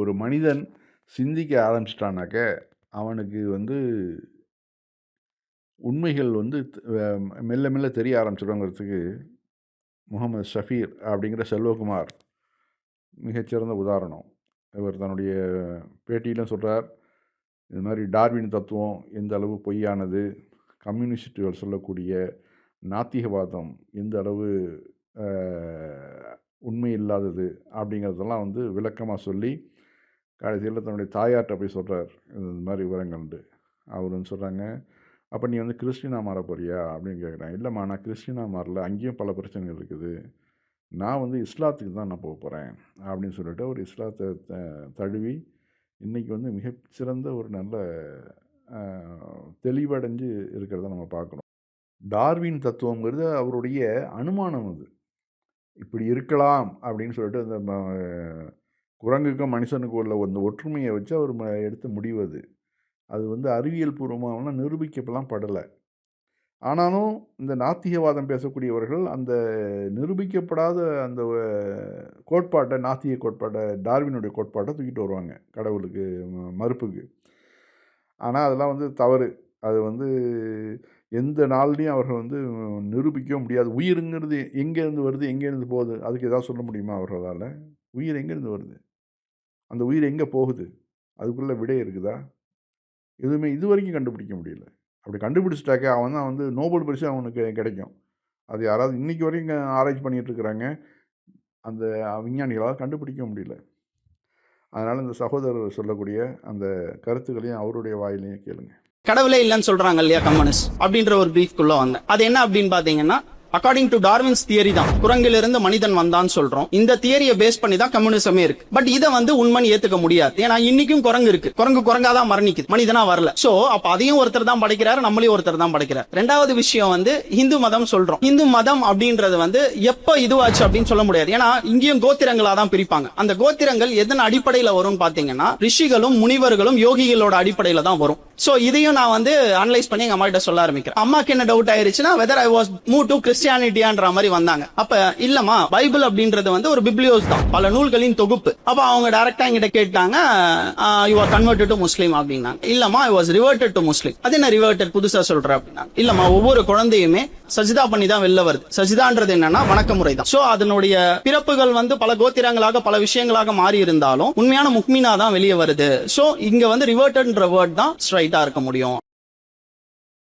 ஒரு மனிதன் சிந்திக்க ஆரம்பிச்சிட்டானாக்க அவனுக்கு வந்து உண்மைகள் வந்து மெல்ல மெல்ல தெரிய ஆரம்பிச்சிடுங்கிறதுக்கு முகமது ஷஃபீர் அப்படிங்கிற செல்வகுமார் மிகச்சிறந்த உதாரணம். இவர் தன்னுடைய பேட்டியிலும் சொல்கிறார் இது மாதிரி டார்வின் தத்துவம் எந்த அளவு பொய்யானது, கம்யூனிஸ்டுகள் சொல்லக்கூடிய நாத்திகவாதம் எந்த அளவு உண்மை இல்லாதது அப்படிங்கிறதெல்லாம் வந்து விளக்கமாக சொல்லி, கடைசியில் தன்னுடைய தாயார்ட்ட போய் சொல்கிறார் இந்த மாதிரி விவரங்கள்ண்டு. அவர் வந்து சொல்கிறாங்க அப்போ நீ வந்து கிறிஸ்டினா மாற போறியா?" அப்படின்னு கேட்குறேன் இல்லைம்மா நான் கிறிஸ்டினா மாறல. அங்கேயும் பல பிரச்சனைகள் இருக்குது. நான் வந்து இஸ்லாத்துக்கு தான் நான் போக போகிறேன் அப்படின்னு சொல்லிட்டு ஒரு இஸ்லாத்தை த தழுவி, இன்றைக்கி வந்து மிகச்சிறந்த ஒரு நல்ல தெளிவடைஞ்சு இருக்கிறத நம்ம பார்க்குறோம். டார்வின் தத்துவங்கிறது அவருடைய அனுமானம் அது. இப்படி இருக்கலாம் அப்படின்னு சொல்லிட்டு அந்த குரங்குக்கும் மனுஷனுக்கும் உள்ள அந்த ஒற்றுமையை வச்சு அவர் ம எடுத்த முடிவு அது. அது வந்து அறிவியல் பூர்வமாக நிரூபிக்கப்பலாம் படலை ஆனாலும் இந்த நாத்திகவாதம் பேசக்கூடியவர்கள் அந்த நிரூபிக்கப்படாத அந்த கோட்பாட்டை நாத்திக கோட்பாட்டை டார்வினுடைய கோட்பாட்டை தூக்கிட்டு வருவாங்க. கடவுளுக்கு மறுப்புக்கு. ஆனால் அதெல்லாம் வந்து தவறு. அது வந்து எந்த நாள்லையும் அவர்கள் வந்து நிரூபிக்கவும் முடியாது. உயிருங்கிறது எங்கேருந்து வருது? எங்கேருந்து போகுது? அதுக்கு எதாவது சொல்ல முடியுமா அவர்களால் உயிர் எங்கேருந்து வருது? அந்த உயிர் எங்கே போகுது? அதுக்குள்ளே விடை இருக்குதா? எதுவுமே இதுவரைக்கும் கண்டுபிடிக்க முடியல. அப்படி கண்டுபிடிச்சுட்டாக்க அவன் தான் வந்து நோபல் பரிசு அவனுக்கு கிடைக்கும். அது யாராவது இன்றைக்கி வரைக்கும் ஆராய்ச்சி பண்ணிகிட்ருக்குறாங்க இருக்கிறாங்க. அந்த விஞ்ஞானிகளால் கண்டுபிடிக்க முடியல. அதனால் இந்த சகோதரர் சொல்லக்கூடிய அந்த கருத்துக்களையும் அவருடைய வாயிலையும் கேளுங்க. கடவுளே இல்லைன்னு சொல்கிறாங்க இல்லையா கம்யூனிஸ்ட் அப்படின்ற ஒரு பிரீஃப்குள்ள வந்தேன் அது என்ன அப்படின்னு பார்த்தீங்கன்னா அக்கார்டிங் டு டார்வின்ஸ் தியரி தான். குரங்கிலிருந்து மனிதன் வந்தான்னு சொல்றோம். இந்த தியரியை பேஸ் பண்ணி தான் கம்யூனிசமே இருக்கு. பட் இதை வந்து உண்மைன்னு ஏத்துக்க முடியாது. ஏன்னா இன்னைக்கும் குரங்கு இருக்கு. குரங்கு குரங்கா தான் மரணிக்குது. மனிதனா வரல. சோ அப்ப அதையும் ஒருத்தர் தான் படைக்கிறாரு நம்மளையும் ஒருத்தர் தான் படைக்கிறார். ரெண்டாவது விஷயம் வந்து இந்து மதம் சொல்றோம். இந்து மதம் அப்படின்றது வந்து எப்ப இதுவாச்சு அப்படின்னு சொல்ல முடியாது. ஏன்னா இங்கேயும் கோத்திரங்களா தான் பிரிப்பாங்க. அந்த கோத்திரங்கள் எதன் அடிப்படையில வரும்னு பாத்தீங்கன்னா ரிஷிகளும் முனிவர்களும் யோகிகளோட அடிப்படையில தான் வரும். சோ இதையும் நான் வந்து அனலைஸ் பண்ணி எங்க அம்மா கிட்ட சொல்ல ஆரம்பிக்கிறேன். அம்மாக்கு என்ன doubt ஆயிருச்சுன்னா whether I was move to கிறிஸ்டியானிட்டியான்ற மாதிரி வந்தாங்க. அப்ப இல்லம்மா பைபிள் அப்படின்றது வந்து ஒரு பிப்ளியோஸ் தான். பல நூல்களின் தொகுப்பு. அப்ப அவங்க டைரக்டா என்கிட்ட கேட்டாங்க you are converted to Muslim அப்படின்னாங்க. இல்லம்மா I was reverted to Muslim அது என்ன ரிவர்டட் புதுசா சொல்ற அப்படின்னா இல்லம்மா ஒவ்வொரு குழந்தையுமே சஜிதா பண்ணி தான் வெளில வருது. சஜிதான்றது என்னன்னா வணக்க முறை தான். சோ அதனுடைய பிறப்புகள் வந்து பல கோத்திரங்களாக பல விஷயங்களாக மாறி இருந்தாலும் உண்மையான முக்மினா தான் வெளியே வருது. சோ இங்க வந்து ரிவர்டட்ன்ற வேர்ட் தான் ஸ்ட்ரைட் ஸ்ட்ரைட்டா இருக்க முடியும்.